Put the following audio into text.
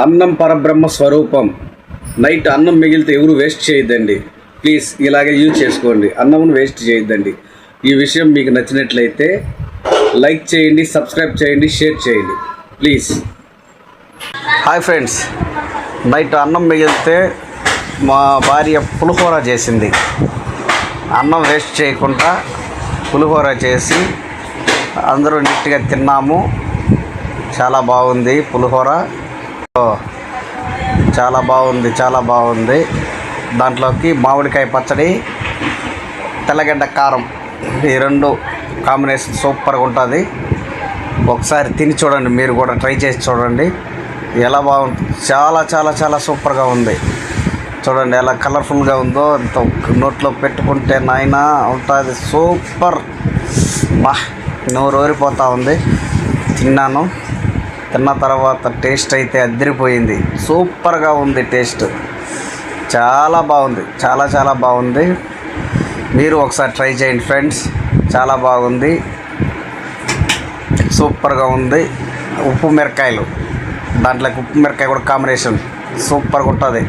అన్నం పరబ్రహ్మ స్వరూపం. నైట్ అన్నం మిగిలితే ఎవరు వేస్ట్ చేయొద్దండి. ప్లీజ్ ఇలాగే యూజ్ చేసుకోండి. అన్నంను వేస్ట్ చేయొద్దండి. ఈ విషయం మీకు నచ్చినట్లయితే లైక్ చేయండి సబ్స్క్రైబ్ చేయండి షేర్ చేయండి. ప్లీజ్ హాయ్ ఫ్రెండ్స్ నైట్ అన్నం మిగిలితే మా భార్య పులిహోర చేసింది. అన్నం వేస్ట్ చేయకుండా పులిహోర చేసి అందరూ నీట్గా తిన్నాము. చాలా బాగుంది పులిహోర. చాలా బాగుంది చాలా బాగుంది. దాంట్లోకి మామిడికాయ పచ్చడి తెల్లగడ్డ కారం. ఈ రెండు కాంబినేషన్ సూపర్గా ఉంటుంది. ఒకసారి తిని చూడండి మీరు కూడా ట్రై చేసి చూడండి. ఎలా బాగుంటుంది చాలా చాలా చాలా సూపర్గా ఉంది. చూడండి ఎలా కలర్ఫుల్గా ఉందో నోట్లో పెట్టుకుంటే నాయన ఉంటుంది. సూపర్! బా నోరు ఊరిపోతూ ఉంది. తిన్నాను. తిన్న తర్వాత టేస్ట్ అయితే అదిరిపోయింది సూపర్గా ఉంది టేస్ట్. చాలా బాగుంది. చాలా చాలా బాగుంది. మీరు ఒకసారి ట్రై చేయండి ఫ్రెండ్స్. చాలా బాగుంది. సూపర్గా ఉంది. ఉప్పు మిరకాయలు. దాంట్లోకి ఉప్పు మిరకాయ కూడా కాంబినేషన్. సూపర్గా ఉంటుంది.